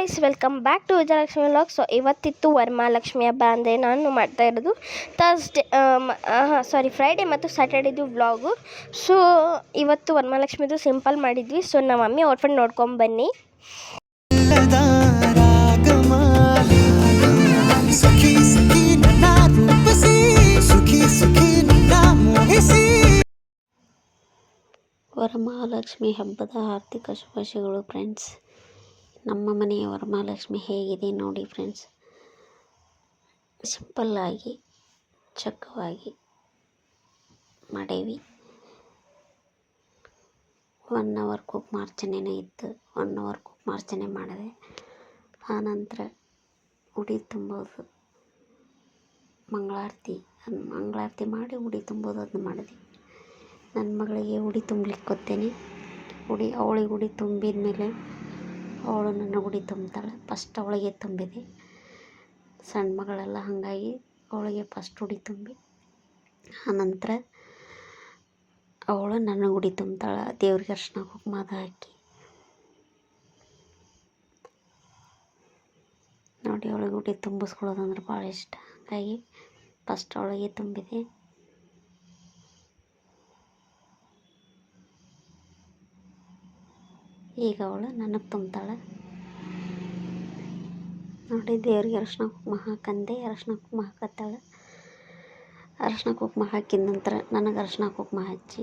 Guys welcome back to Vijayalakshmi vlog so ಇವತ್ತಿತ್ತು Varamahalakshmi ಹಬ್ಬ ಅಂದರೆ ನಾನು ಮಾಡ್ತಾ ಇರೋದು ಥರ್ಸ್ಡೇ ಸಾರಿ ಫ್ರೈಡೇ ಮತ್ತು ಸ್ಯಾಟರ್ಡೇದು ವ್ಲಾಗು ಸೊ ಇವತ್ತು ವರಮಹಾಲಕ್ಷ್ಮಿದು ಸಿಂಪಲ್ ಮಾಡಿದ್ವಿ. ಸೊ ನಮ್ಮ ಮಮ್ಮಿ ನೋಡ್ಕೊಂಡು ಬನ್ನಿ. ರಾಗಮಾಲಿ ಸಖಿ ಸಖಿ ನನ್ನ ರೂಪಿಸಿ ಸುಖಿ ಸುಖಿ ನನ್ನ ಮೋಹಿಸಿ ವರಮಹಾಲಕ್ಷ್ಮಿ ಹಬ್ಬದ ಆರ್ಥಿಕ ಶುಭಾಶಯಗಳು ಫ್ರೆಂಡ್ಸ್ ನಮ್ಮ ಮನೆಯ ವರಮಹಾಲಕ್ಷ್ಮಿ ಹೇಗಿದೆ ನೋಡಿ ಫ್ರೆಂಡ್ಸ್ ಸಿಂಪಲ್ಲಾಗಿ ಚಕ್ಕವಾಗಿ ಮಾಡೇವಿ. ಒನ್ ಅವರ್ ಕುಕ್ ಕುಕ್ಮಾರ್ಚನೆನೇ ಇತ್ತು. ಒನ್ ಅವರ್ ಕುಕ್ ಮಾರ್ಚನೆ ಮಾಡಿದೆ. ಆನಂತರ ಉಡಿ ತುಂಬೋದು. ಮಂಗಳಾರತಿ ಅದು ಮಂಗಳಾರತಿ ಮಾಡಿ ಉಡಿ ತುಂಬೋದು ಅದನ್ನ ಮಾಡಿದೆ. ನನ್ನ ಮಗಳಿಗೆ ಉಡಿ ತುಂಬಲಿಕ್ಕೆ ಗೊತ್ತೇನೆ. ಉಡಿ, ಅವಳಿಗೆ ಉಡಿ ತುಂಬಿದ ಮೇಲೆ ಅವಳು ನನ್ನ ಉಡಿ ತುಂಬ್ತಾಳೆ. ಫಸ್ಟ್ ಅವಳಿಗೆ ತುಂಬಿದೆ. ಸಣ್ಣ ಮಗಳೆಲ್ಲ ಹಾಗಾಗಿ ಅವಳಿಗೆ ಫಸ್ಟ್ ಉಡಿ ತುಂಬಿ. ಆನಂತರ ಅವಳು ನನ್ನ ಉಡಿ ತುಂಬ್ತಾಳೆ. ದೇವ್ರಿಗೆ ಅರ್ಶಿನ ಕುಂಕುಮದ ಹಾಕಿ. ನೋಡಿ, ಅವಳಿಗೆ ಉಡಿ ತುಂಬಿಸ್ಕೊಳ್ಳೋದಂದ್ರೆ ಭಾಳ ಇಷ್ಟ. ಹಾಗಾಗಿ ಫಸ್ಟ್ ಅವಳಿಗೆ ತುಂಬಿದೆ. ಈಗ ಅವಳು ನನಗೆ ತುಂಬ್ತಾಳೆ. ನೋಡಿ, ದೇವ್ರಿಗೆ ಅರಶಿನ ಕುಂಕುಮ ಹಾಕಂದೆ ಅರಶಿನ ಕುಂಕುಮ ಹಾಕತ್ತಾಳೆ. ಅರಶಿನ ಕುಂಕುಮ ಹಾಕಿದ ನಂತರ ನನಗೆ ಅರಶಿನ ಕುಂಕುಮ ಹಚ್ಚಿ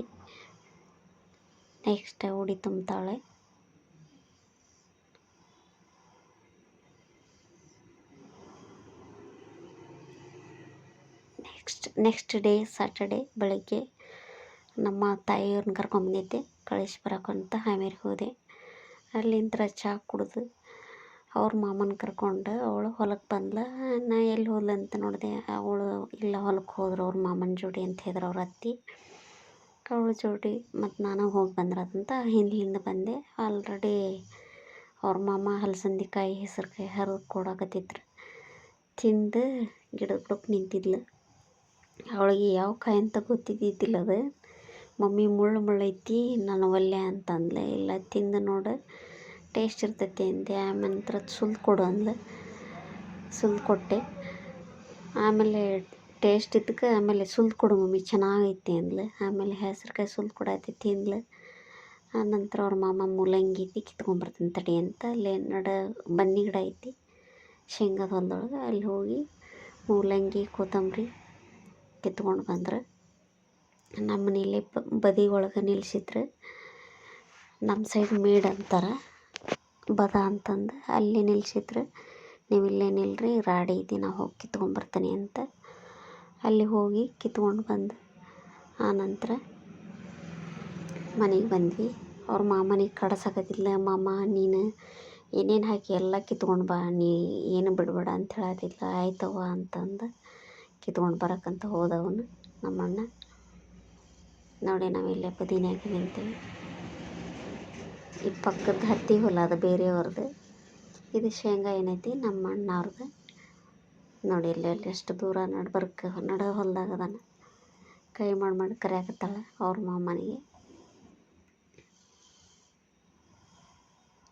ನೆಕ್ಸ್ಟ್ ಉಡಿ ತುಂಬ್ತಾಳೆ. ನೆಕ್ಸ್ಟ್ ನೆಕ್ಸ್ಟ್ ಡೇ ಸ್ಯಾಟರ್ಡೇ ಬೆಳಗ್ಗೆ ನಮ್ಮ ತಾಯಿಯವ್ರನ್ನ ಕರ್ಕೊಂಬಂದಿದ್ದೆ ಕಳಿಸಿ ಬರೋಕ್ಕಂತ ಆಮೇಲೆ ಹೋದೆ. ಅಲ್ಲಿಂದ ಚಹಾ ಕುಡಿದು ಅವ್ರ ಮಾಮನ ಕರ್ಕೊಂಡು ಅವಳು ಹೊಲಕ್ಕೆ ಬಂದ್ಲು. ನಾ ಎಲ್ಲಿ ಅಂತ ನೋಡಿದೆ. ಅವಳು ಇಲ್ಲ ಹೊಲಕ್ಕೆ ಹೋದ್ರು ಅವ್ರ ಮಾಮನ ಜೋಡಿ ಅಂತ ಹೇಳಿದ್ರು ಅವ್ರ ಅತ್ತಿ. ಅವಳ ಜೋಡಿ ಮತ್ತು ನಾನು ಹೋಗಿ ಬಂದ್ರದಂತ ಹಿಂದೆ ಬಂದೆ. ಆಲ್ರೆಡಿ ಅವ್ರ ಮಾಮ ಹಲಸಂದಿಕಾಯಿ ಹೆಸ್ರುಕಾಯಿ ಹರಿದು ಕೊಡಕತ್ತಿದ್ರು. ತಿಂದು ಗಿಡದ ಬುಡಕ್ಕೆ ನಿಂತಿದ್ಲು. ಅವಳಿಗೆ ಯಾವ ಕಾಯಿ ಅಂತ ಗೊತ್ತಿದ್ದಿದ್ದಿಲ್ಲ ಅದು. ಮಮ್ಮಿ ಮುಳ್ಳು ಮುಳ್ಳು ಐತಿ ನಾನು ಒಲ್ಲೆ ಅಂತ ಅಂದ್ಲೆ ಇಲ್ಲ, ತಿಂದು ನೋಡು ಟೇಸ್ಟ್ ಇರ್ತೈತಿ ಅಂದೆ. ಆಮೇಲೆ ನಂತರ ಸುಲ್ದು ಕೊಡು ಅಂದ್ಲು. ಸುಲ್ದು ಕೊಟ್ಟೆ. ಆಮೇಲೆ ಟೇಸ್ಟ್ ಇದ್ದಕ್ಕೆ ಆಮೇಲೆ ಸುಲ್ದು ಕೊಡು ಮಮ್ಮಿ, ಚೆನ್ನಾಗೈತಿ ಅಂದ್ಲು. ಆಮೇಲೆ ಹೆಸ್ರುಕಾಯಿ ಸುಲ್ದು ತಿಂದ್ಲು ನಂತರ ಅವ್ರ ಮಾಮ ಮೂಲಂಗಿ ಐತಿ ಕಿತ್ಕೊಂಬರ್ತೀನಿ ತಡಿ ಅಂತ. ಅಲ್ಲೇ ನಡ ಬನ್ನಿ ಗಿಡ ಐತಿ, ಶೇಂಗಾದ ಹೊಲದೊಳಗೆ. ಅಲ್ಲಿ ಹೋಗಿ ಮೂಲಂಗಿ, ಕೊತ್ತಂಬರಿ ಕಿತ್ಕೊಂಡು ಬಂದ್ರೆ. ನಮ್ಮ ಮನೆಯಲ್ಲಿ ಬದಿ ಒಳಗೆ ನಿಲ್ಸಿದ್ರು ನಮ್ಮ ಸೈಡ್ ಮೇಡ್ ಅಂತಾರೆ. ಬದ ಅಂತಂದು ಅಲ್ಲಿ ನಿಲ್ಸಿದ್ರು ನೀವು ಇಲ್ಲೇ ರಾಡಿ ಇದೆ ನಾ ಹೋಗಿ ಕಿತ್ಕೊಂಬರ್ತೀನಿ ಅಂತ. ಅಲ್ಲಿ ಹೋಗಿ ಕಿತ್ಕೊಂಡು ಬಂದು ಆನಂತರ ಮನೆಗೆ ಬಂದ್ವಿ. ಅವ್ರ ಮಾಮನಿಗೆ ಕಡಸಾಕತ್ತಿಲ್ಲ ಮಾಮ, ನೀನು ಏನೇನು ಹಾಕಿ ಎಲ್ಲ ಕಿತ್ಕೊಂಡು ಬಾ, ನೀ ಏನು ಬಿಡಬೇಡ ಅಂತ ಹೇಳತ್ತಿಲ್ಲ ಆಯ್ತವ್ವ ಅಂತಂದು ಕಿತ್ಕೊಂಡು ಬರೋಕ್ಕಂತ ಹೋದವನು ನಮ್ಮಣ್ಣ. ನೋಡಿ ನಾವಿಲ್ಲೇ ಬದಿನ್ಯಾಗ ನಿಂತೀವಿ. ಈ ಪಕ್ಕದ ಹತ್ತಿ ಹೊಲ ಅದು ಬೇರೆಯವ್ರದ್ದು ಇದು ಶೇಂಗಾ ಏನೈತಿ? ನಮ್ಮ ಅಣ್ಣವ್ರದ್ದು ನೋಡಿ, ಇಲ್ಲಿ ಅಲ್ಲಿ ಎಷ್ಟು ದೂರ ನಡ್ಬರ್ಕ ನಡ ಹೊಲ್ದಾಗ ಅದಾನ. ಕೈ ಮಾಡಿ ಮಾಡಿ ಕರೆಯಾಕತ್ತಾಳೆ ಅವ್ರ ಮಾಮನಿಗೆ.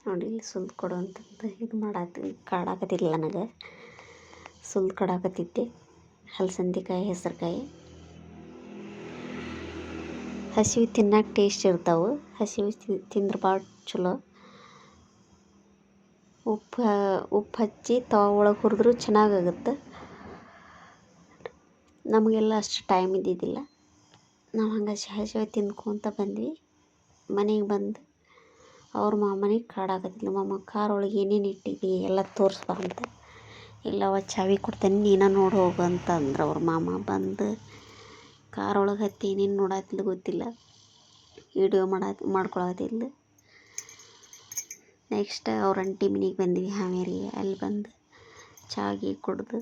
ನೋಡಿ, ಇಲ್ಲಿ ಸುಲ್ದು ಕೊಡು ಅಂತಂದು ಇದು ಮಾಡಾತಿ ಕಾಡಾಕತ್ತಿಲ್ಲ ನನಗೆ. ಸುಲ್ದು ಕಡಾಕತ್ತಿದ್ದೆ. ಹಲಸಂದಿಕಾಯಿ ಹೆಸ್ರುಕಾಯಿ ಹಸಿವು ತಿನ್ನಕ್ಕೆ ಟೇಸ್ಟ್ ಇರ್ತಾವೆ. ಹಸಿವು ತಿಂದ್ರೆ ಭಾಳ ಚಲೋ. ಉಪ್ಪು ಉಪ್ಪು ಹಚ್ಚಿ ತವಾ ಒಳಗೆ ಹುರಿದ್ರು ಚೆನ್ನಾಗಾಗುತ್ತೆ ನಮಗೆಲ್ಲ ಅಷ್ಟು ಟೈಮ್ ಇದ್ದಿದ್ದಿಲ್ಲ. ನಾವು ಹಂಗೆ ಹಸಿವೆ ತಿಂದ್ಕೊತ ಬಂದ್ವಿ. ಮನೆಗೆ ಬಂದು ಅವ್ರ ಮಾಮನಿಗೆ ಕಾಡಾಕತ್ತಿಲ್ಲ ಮಾಮ ಕಾರ್ ಒಳಗೆ ಏನೇನು ಇಟ್ಟಿದ್ದಿ ಎಲ್ಲ ತೋರಿಸ್ಬಾ ಅಂತ ಇಲ್ಲವ ಚಾವಿ ಕೊಡ್ತೇನೆ, ನೀನು ನೋಡಿ ಹೋಗು ಅಂತ ಅಂದ್ರೆ ಅವ್ರ ಮಾಮ ಬಂದು ಕಾರ್ ಒಳಗೆ ಹತ್ತಿ ಏನೇನು ನೋಡತ್ತಿಲ್ಲ ಗೊತ್ತಿಲ್ಲ. ವಿಡಿಯೋ ಮಾಡ ಮಾಡ್ಕೊಳತ್ತಿಲ್ಲ ನೆಕ್ಸ್ಟ್ ಅವ್ರ ಅಂಟಿ ಮನೆಗೆ ಬಂದ್ವಿ, ಹಾವೇರಿ. ಅಲ್ಲಿ ಬಂದು ಚಾಗಿ ಕುಡ್ದು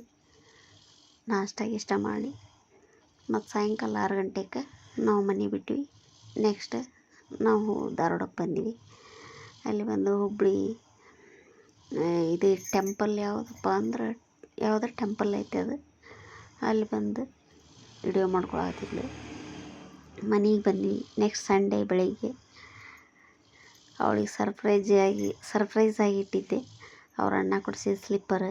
ನಾಷ್ಟ ಇಷ್ಟ ಮಾಡಿ ಮತ್ತು ಸಾಯಂಕಾಲ ಆರು ಗಂಟೆಗೆ ನಾವು ಮನೆ ಬಿಟ್ವಿ. ನೆಕ್ಸ್ಟ್ ನಾವು ಧಾರವಾಡಕ್ಕೆ ಬಂದ್ವಿ. ಅಲ್ಲಿ ಬಂದು ಹುಬ್ಬಳ್ಳಿ ಇದು ಟೆಂಪಲ್ ಯಾವುದಪ್ಪ ಅಂದ್ರೆ, ಯಾವುದೋ ಟೆಂಪಲ್ ಐತೆ ಅದು. ಅಲ್ಲಿ ಬಂದು ವಿಡಿಯೋ ಮಾಡ್ಕೊಳತ್ತಿದ್ಲು ಮನೆಗೆ ಬಂದ್ವಿ ನೆಕ್ಸ್ಟ್ ಸಂಡೇ ಬೆಳಿಗ್ಗೆ. ಅವಳಿಗೆ ಸರ್ಪ್ರೈಜ್ ಆಗಿ ಸರ್ಪ್ರೈಸ್ ಆಗಿ ಇಟ್ಟಿದ್ದೆ. ಅವ್ರ ಅಣ್ಣ ಕೊಡಿಸಿದ ಸ್ಲಿಪ್ಪರ್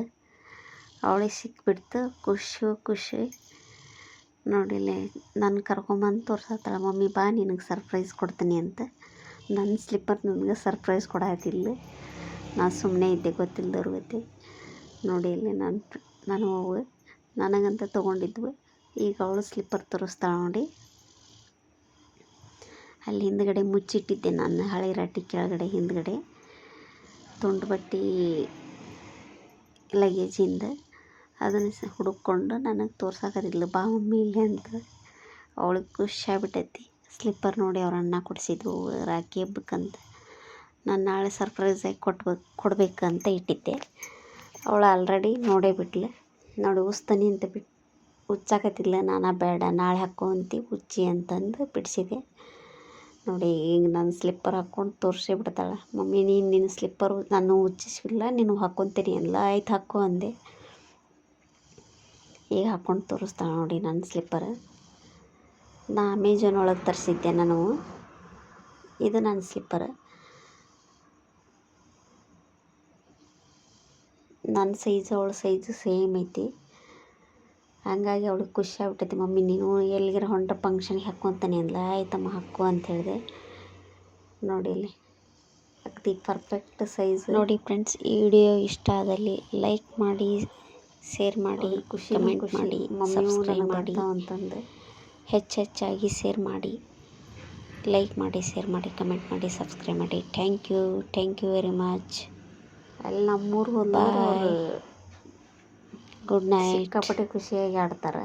ಅವಳಿಗೆ ಸಿಕ್ಬಿಡ್ತು, ಖುಷಿ ಖುಷಿ. ನೋಡಿಲೆ ನನ್ನ ಕರ್ಕೊಂಬಂದು ತೋರ್ಸತ್ತಾಳೆ ಮಮ್ಮಿ ಬಾ, ನಿನಗೆ ಸರ್ಪ್ರೈಸ್ ಕೊಡ್ತೀನಿ ಅಂತ. ನನ್ನ ಸ್ಲಿಪ್ಪರ್ ನನಗೆ ಸರ್ಪ್ರೈಸ್ ಕೊಡತ್ತಿಲ್ಲ ನಾನು ಸುಮ್ಮನೆ ಇದ್ದೆ ಗೊತ್ತಿಲ್ಲದವ್ರ ಗತಿ ನೋಡಿ ನನ್ನ ನಾನು ನನಗಂತ ತೊಗೊಂಡಿದ್ವು. ಈಗ ಅವಳು ಸ್ಲಿಪ್ಪರ್ ತೋರಿಸ್ತಾಳೆ ನೋಡಿ. ಅಲ್ಲಿ ಹಿಂದ್ಗಡೆ ಮುಚ್ಚಿಟ್ಟಿದ್ದೆ ನಾನು, ಹಳೆ ರಾಟಿ ಕೆಳಗಡೆ, ಹಿಂದ್ಗಡೆ. ತುಂಡು ಬಟ್ಟೆ ಲಗೇಜಿಂದ ಅದನ್ನು ಸ ಹುಡುಕೊಂಡು ನನಗೆ ತೋರ್ಸಕತ್ತಿದ್ಲು, ಬಾ ಮಮ್ಮಿ ಇಲ್ಲಿ ಅಂತ. ಅವಳಿಗೆ ಖುಷಿ ಆಗ್ಬಿಟ್ಟೈತಿ. ಸ್ಲಿಪ್ಪರ್ ನೋಡಿ ಅವ್ರ ಅಣ್ಣ ಕೊಡಿಸಿದ್ವು ರಾಖಿ ಹಬ್ಬಕ್ಕಂತ. ನಾನು ನಾಳೆ ಸರ್ಪ್ರೈಸಾಗಿ ಕೊಟ್ಬೇಕು ಕೊಡಬೇಕಂತ ಇಟ್ಟಿದ್ದೆ. ಅವಳು ಆಲ್ರೆಡಿ ನೋಡೇ ಬಿಟ್ಲು. ನೋಡಿ, ಉಸ್ತಾನಿ ಅಂತ ಬಿಟ್ಟು ಹುಚ್ಚಾಕತ್ತಿದ್ಲ ನಾನು ಬೇಡ, ನಾಳೆ ಹಾಕೋ ಅಂತಿ ಹುಚ್ಚಿ ಅಂತಂದು ಬಿಡಿಸಿದೆ. ನೋಡಿ, ಈಗ ನಾನು ಸ್ಲಿಪ್ಪರ್ ಹಾಕ್ಕೊಂಡು ತೋರಿಸಿ ಬಿಡ್ತಾಳೆ. ಮಮ್ಮಿ, ನೀನು ನಿನ್ನ ಸ್ಲಿಪ್ಪರು ನಾನು ಹುಚ್ಚಿಸಿಲ್ಲ, ನೀನು ಹಾಕ್ಕೊತೀನಿ ಅಲ್ಲ ಆಯ್ತು ಹಾಕೋ ಅಂದೆ. ಈಗ ಹಾಕ್ಕೊಂಡು ತೋರಿಸ್ತಾಳೆ ನೋಡಿ ನನ್ನ ಸ್ಲಿಪ್ಪರ್ ನಾ ಅಮೆಝಾನ್ ಒಳಗೆ ತರಿಸಿದ್ದೆ ನಾನು. ಇದು ನನ್ನ ಸ್ಲಿಪ್ಪರ್ ನನ್ನ ಸೈಜ್ ಅವಳ ಸೈಜು ಸೇಮ್ ಐತಿ. ಹಂಗಾಗಿ ಅವ್ಳಿಗೆ ಖುಷಿ ಆಗ್ಬಿಟ್ಟೈತಿ ಮಮ್ಮಿ ನೀನು ಎಲ್ಲಿಗಾರ ಹೊಂಟ್ರೆ ಫಂಕ್ಷನ್ಗೆ ಅಂತಾನೆ ಅಂದ್ಲ. ಆಯ್ತಮ್ಮ ಹಾಕು ಅಂತ ಹೇಳಿದೆ. ನೋಡಿ ಇಲ್ಲಿ ಅಗದಿ ಪರ್ಫೆಕ್ಟ್ ಸೈಜ್ ನೋಡಿ ಫ್ರೆಂಡ್ಸ್ ಈ ವಿಡಿಯೋ ಇಷ್ಟ ಆದಲ್ಲಿ ಲೈಕ್ ಮಾಡಿ ಶೇರ್ ಮಾಡಿ ಖುಷಿ ಕಮೆಂಟ್ ಮಾಡಿ ಸಬ್ಸ್ಕ್ರೈಬ್ ಮಾಡಿ. ಅಂತಂದು. ಹೆಚ್ಚೆಚ್ಚಾಗಿ ಶೇರ್ ಮಾಡಿ. ಲೈಕ್ ಮಾಡಿ ಶೇರ್ ಮಾಡಿ ಕಮೆಂಟ್ ಮಾಡಿ ಸಬ್ಸ್ಕ್ರೈಬ್ ಮಾಡಿ. Thank you thank you very much ಅಲ್ಲಿ ನಮ್ಮೂರು ಬಾಯ್ ಗುಡ್ ನೈಟ್. ಸಿಕ್ಕಾಪಟ್ಟೆ ಖುಷಿಯಾಗಿ ಆಡ್ತಾರೆ.